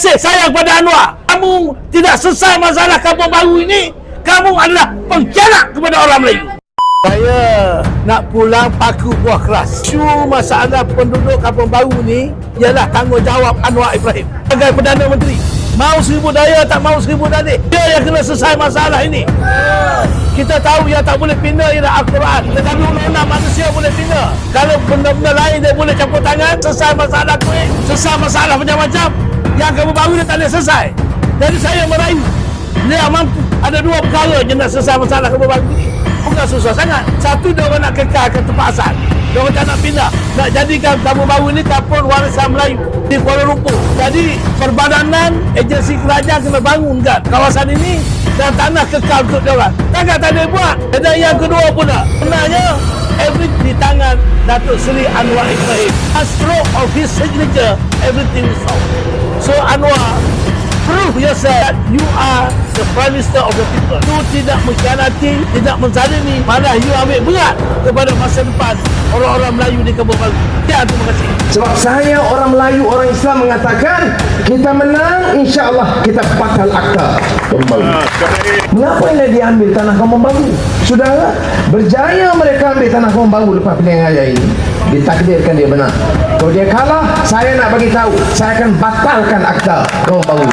mesej saya kepada Anwar. Kamu tidak selesai masalah kampung baru ini. Kamu adalah pengkhianat kepada orang Melayu. Saya nak pulang paku buah keras. Isu masalah penduduk kampung baru ni ialah tanggungjawab Anwar Ibrahim sebagai Perdana Menteri. Mau seribu daya tak mau seribu daya. Dia yang kena selesai masalah ini. Kita tahu yang tak boleh pindah ialah Al-Quran. Tetapi undang-undang manusia boleh pindah. Kalau benda-benda lain dia boleh campur tangan, selesai masalah kuih, selesai masalah macam-macam. Yang kamu baru dia tak boleh selesai. Jadi saya merayu. Dia mampu. Ada dua perkara je nak selesai masalah kamu baru ni. Bukan susah sangat. Satu dia orang nak kekalkan tempat asal. Dia orang tak nak pindah. Nak jadikan kampung baru ni kampung warisan Melayu di Kuala Lumpur. Jadi perbadanan agensi kerajaan kena bangunkan kawasan ini dan tanah kekal untuk dia orang. Takkan tak ada buat. Dan yang kedua pula, sebenarnya Datuk Seri Anwar Ibrahim. A stroke of his signature, everything is solved. So Anwar, prove yourself that you are the Prime Minister of the people. You tidak mengkhianati, tidak menzalimi, malah you ambil berat kepada masa depan orang-orang Melayu di Baru. Ya, terima kasih. Sebab saya orang Melayu, orang Islam mengatakan kita menang, insya Allah kita batal akta kembali. Mengapa ini diambil tanah kampung baru? Sudahlah, berjaya mereka ambil tanah kampung baru lepas pilihan raya ini. Ditakdirkan dia menang. Kalau dia kalah, saya nak bagi tahu, saya akan batalkan akta kampung baru.